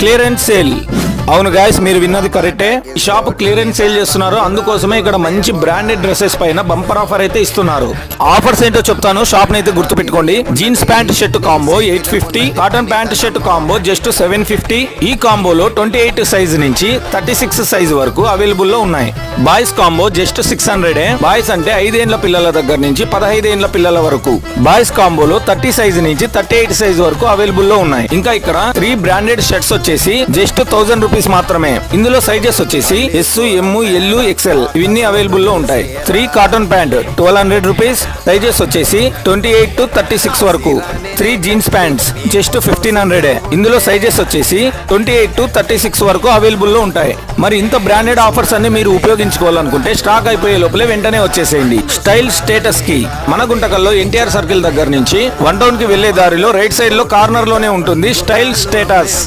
Clearance sale. అవును guys మీరు విన్నది కరెక్టే ఈ షాప్ క్లియరెన్స్ సేల్ చేస్తున్నారు. అందుకోసమే ఇక్కడ మంచి బ్రాండెడ్ డ్రెస్సెస్ పైన బంపర్ ఆఫర్ అయితే ఇస్తున్నారు. ఆఫర్స్ ఏంటో చెప్తాను. షాప్ అయితే గుర్తు పెట్టుకోండి jeans pant shirt combo eight fifty cotton pant shirt combo just seven fifty ఈ కాంబోలో ట్వంటీ ఎయిట్ సైజ్ నుంచి థర్టీ సిక్స్ సైజ్ వరకు అవైలబుల్లో ఉన్నాయి. Boys combo just six hundred. Boys అంటే ఐదేళ్ళ పిల్లల దగ్గర నుంచి పదహైదేళ్ళ పిల్లల వరకు. బాయ్స్ కాంబోలో థర్టీ సైజ్ నుంచి థర్టీ ఎయిట్ సైజ్ వరకు అవైలబుల్లో ఉన్నాయి. ఇంకా ఇక్కడ త్రీ బ్రాండెడ్ షర్ట్స్ వచ్చేసి జస్ట్ థౌసండ్ రూపీస్ మాత్రమే. ఇందులో సైజెస్ వచ్చేసి ఎస్ ఎమ్ ఎల్ ఎక్స్ఎల్ ఇవన్నీ అవైలబుల్లో ఉంటాయి. Three cotton pant twelve hundred rupees. Sizes వచ్చేసి twenty eight to thirty six వరకు. Three jeans pants just fifteen hundred. ఇందులో సైజెస్ వచ్చేసి twenty eight to thirty six వరకు అవైలబుల్లో ఉంటాయి. మరి ఇంత బ్రాండెడ్ ఆఫర్స్ అన్ని మీరు ఉపయోగించుకోవాలనుకుంటే స్టాక్ అయిపోయే లోపలే వెంటనే వచ్చేసేయండి. స్టైల్ స్టేటస్కి మన గుంటకల్లో ఎన్టీఆర్ సర్కిల్ దగ్గర నుంచి వన్ టౌన్కి వెళ్ళే దారిలో రైట్ సైడ్లో కార్నర్లోనే ఉంటుంది స్టైల్ స్టేటస్.